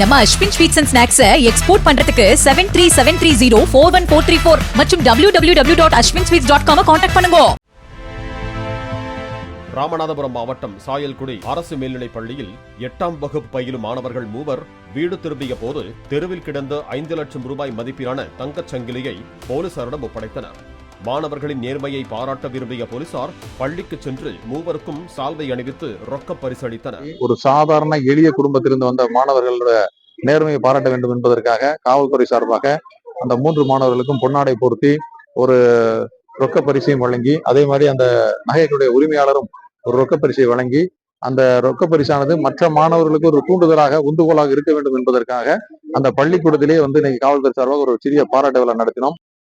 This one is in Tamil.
நம்ம அஸ்வின் ஸ்வீட்ஸ் அண்ட் ஸ்நாக்ஸை எக்ஸ்போர்ட் பண்றதுக்கு seven three seven three zero four one four three four மற்றும் W W W dot Aswin sweets dot com contact பண்ணுங்க. ராமநாதபுரம் மாவட்டம் சாயல்குடி அரசு மேல்நிலைப் பள்ளியில் எட்டாம் வகுப்பு பயிலும் மாணவர்கள் மூவர் வீடு திரும்பிய போது தெருவில் கிடந்த ஐந்து லட்சம் ரூபாய் மதிப்பிலான தங்கச் சங்கிலியை போலீசாரிடம் ஒப்படைத்தனர். மாணவர்களின் நேர்மையை பாராட்ட விரும்பிய போலீசார் பள்ளிக்கு சென்று மூவருக்கும் சால்வை அணிவித்து ரொக்க பரிசளித்தனர். ஒரு சாதாரண எளிய குடும்பத்திலிருந்து வந்த மாணவர்களோட நேர்மையை பாராட்ட வேண்டும் என்பதற்காக காவல்துறை சார்பாக அந்த மூன்று மாணவர்களுக்கும் பொன்னாடை பொருத்தி ஒரு ரொக்க பரிசையும் வழங்கி அதே மாதிரி அந்த நகைகளுடைய உரிமையாளரும் ஒரு ரொக்க பரிசை வழங்கி அந்த ரொக்க பரிசானது மற்ற மாணவர்களுக்கு ஒரு தூண்டுதலாக உந்துகோலாக இருக்க வேண்டும் என்பதற்காக அந்த பள்ளிக்கூடத்திலேயே வந்து இன்னைக்கு காவல்துறை சார்பாக ஒரு சிறிய பாராட்டு விழா நடத்தினோம்.